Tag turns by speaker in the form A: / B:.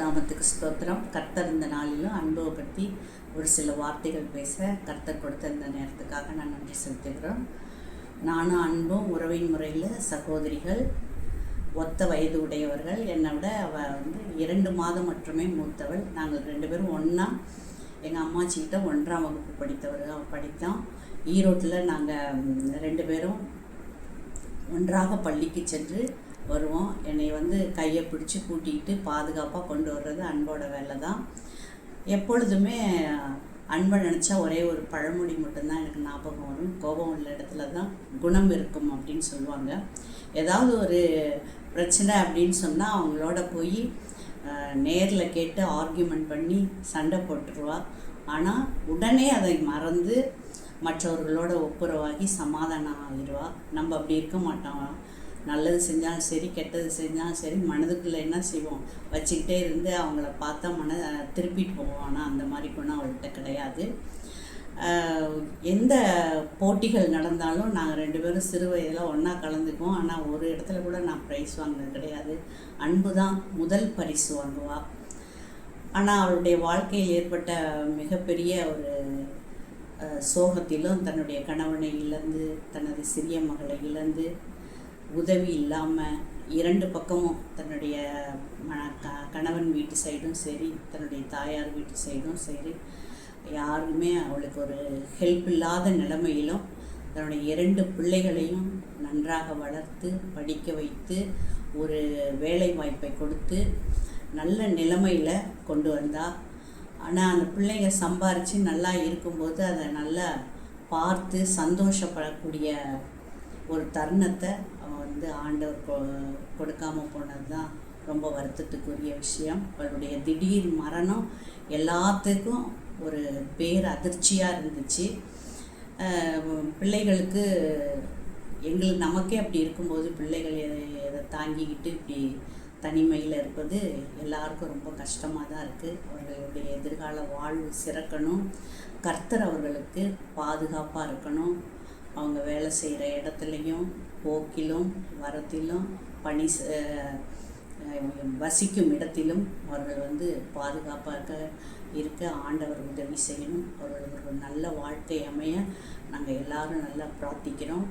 A: நாமத்துக்கு ஸ்தோத்திரம். கர்த்தர் இந்த நாளிலும் அன்பை பற்றி ஒரு சில வார்த்தைகள் பேச கர்த்தர் கொடுத்த இந்த நேரத்துக்காக நான் நன்றி செலுத்துகிறோம். நானும் அன்பும் உறவின் முறையில் சகோதரிகள் ஒத்த வயது உடையவர்கள் என்னை விட அவள் வந்து இரண்டு மாதம் மட்டுமே மூத்தவள். நாங்கள் ரெண்டு பேரும் ஒன்றா எங்கள் அம்மாச்சிக்கிட்ட ஒன்றாம் வகுப்பு படித்தவர்கள் அவள் படித்தான். ஈரோட்டில் நாங்கள் ரெண்டு பேரும் ஒன்றாக பள்ளிக்கு சென்று வருவோம். என்னை வந்து கையை பிடிச்சி கூட்டிகிட்டு பாதுகாப்பாக கொண்டு வர்றது அன்போட வேலை தான் எப்பொழுதுமே அன்பை நினச்சா ஒரே ஒரு பழமொழி மட்டும்தான் எனக்கு ஞாபகம் வரும். கோபம் உள்ள இடத்துல தான் குணம் இருக்கும் அப்படின்னு சொல்லுவாங்க. ஏதாவது ஒரு பிரச்சனை அப்படின்னு சொன்னால் அவங்களோட போய் நேரில் கேட்டு ஆர்கியூமெண்ட் பண்ணி சண்டை போட்டுருவா. ஆனால் உடனே அதை மறந்து மற்றவர்களோட ஒப்புரவாகி சமாதானம் ஆகிடுவா நம்ம அப்படி இருக்க மாட்டோம். நல்லது செஞ்சாலும் சரி கெட்டது செஞ்சாலும் சரி மனதுக்குள்ளே என்ன செய்வோம்? வச்சுக்கிட்டே இருந்து அவங்கள பார்த்தா மன திருப்பிட்டு போவோம். ஆனால் அந்த மாதிரி குணம் அவள்கிட்ட கிடையாது. எந்த போட்டிகள் நடந்தாலும் நாங்கள் ரெண்டு பேரும் சிறு வயதில் ஒன்றா கலந்துக்குவோம். ஆனால் ஒரு இடத்துல கூட நான் ப்ரைஸ் வாங்கினது கிடையாது. அன்பு தான் முதல் பரிசு வாங்குவாள் ஆனால் அவளுடைய வாழ்க்கையில் ஏற்பட்ட மிகப்பெரிய ஒரு சோகத்திலும் தன்னுடைய கணவனை இழந்து தனது சிறிய மகளை இழந்து உதவி இல்லாமல் இரண்டு பக்கமும் தன்னுடைய ம க கணவன் வீட்டு சைடும் சரி தன்னுடைய தாயார் வீட்டு சைடும் சரி யாருமே அவளுக்கு ஒரு ஹெல்ப் இல்லாத நிலைமையிலும் தன்னுடைய இரண்டு பிள்ளைகளையும் நன்றாக வளர்த்து படிக்க வைத்து ஒரு வேலை வாய்ப்பை கொடுத்து நல்ல நிலைமையில் கொண்டு வந்தா. ஆனால் அந்த பிள்ளைங்க சம்பாரித்து நல்லா இருக்கும்போது அதை நல்லா பார்த்து சந்தோஷப்படக்கூடிய ஒரு தருணத்தை வந்து ஆண்டவர் கொ கொடுக்காம போனது தான் ரொம்ப வருத்தத்துக்குரிய விஷயம். அவளுடைய திடீர் மரணம் எல்லாத்துக்கும் ஒரு பேர் அதிர்ச்சியாக இருந்துச்சு. பிள்ளைகளுக்கு எங்களுக்கு நமக்கே அப்படி இருக்கும்போது பிள்ளைகள் இதை தாங்கிக்கிட்டு இப்படி தனிமையில் இருப்பது எல்லாருக்கும் ரொம்ப கஷ்டமாக தான் இருக்குது அவர்களுடைய எதிர்கால வாழ்வு சிறக்கணும். கர்த்தர் அவர்களுக்கு பாதுகாப்பாக இருக்கணும். அவங்க வேலை செய்கிற இடத்துலையும் போக்கிலும் வரத்திலும் பணி வசிக்கும் இடத்திலும் அவர்கள் வந்து பாதுகாப்பாக இருக்க ஆண்டவர் உதவி செய்யணும். அவர்கள் ஒரு நல்ல வாழ்க்கை அமைய நாங்கள் எல்லாரும் நல்லா பிரார்த்திக்கிறோம்.